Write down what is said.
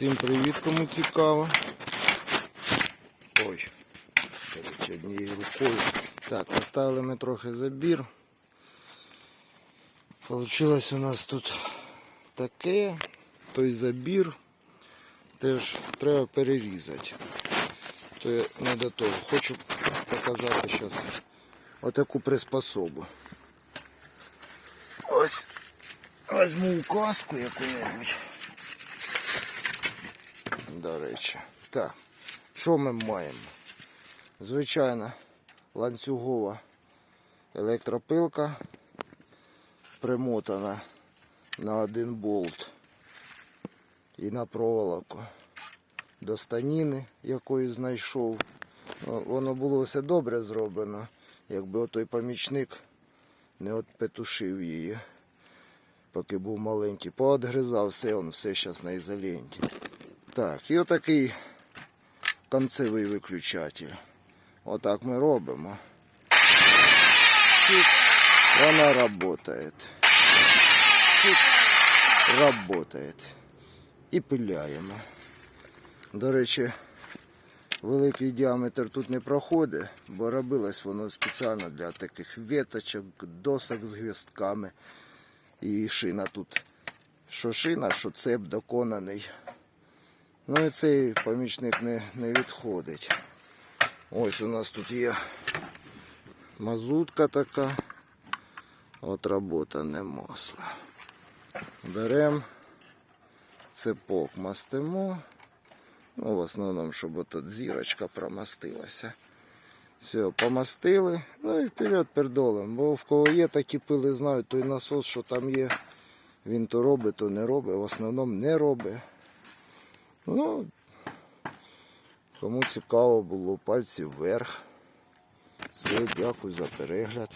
Всім привіт, кому цікаво. Ой, коротше, однією рукою. Так, поставили ми трохи забір. Получилось у нас тут таке, той забір теж треба перерізати. То я не до того. Хочу показати зараз отаку приспособу. Ось візьму указку яку-небудь. До речі. Так, що ми маємо? Звичайно, ланцюгова електропилка примотана на один болт і на проволоку до станіни, якої знайшов. Ну, Воно було все добре зроблено, якби отой помічник не отпетушив її, поки був маленький. Поотгризав все, он все зараз на ізоленті. Так, і отакий концевий виключатель. Отак ми робимо. Вона работает. Чик. Работает. І пиляємо. До речі, великий діаметр тут не проходить, бо робилось воно спеціально для таких веточок, досок з гвістками. І шина тут. Що шина, що цеп доконаний. Ну і цей помічник не, не відходить. Ось у нас тут є мазутка така. Отработане масло. Беремо цепок мастимо. Ну, в основному, щоб тут зірочка промастилася. Все, помастили. Ну і вперед пердолем. Бо в кого є такі пили, знають той насос, що там є. Він то робить, то не робить. В основному не робить. Ну, кому цікаво було, пальці вверх. Все, дякую за перегляд.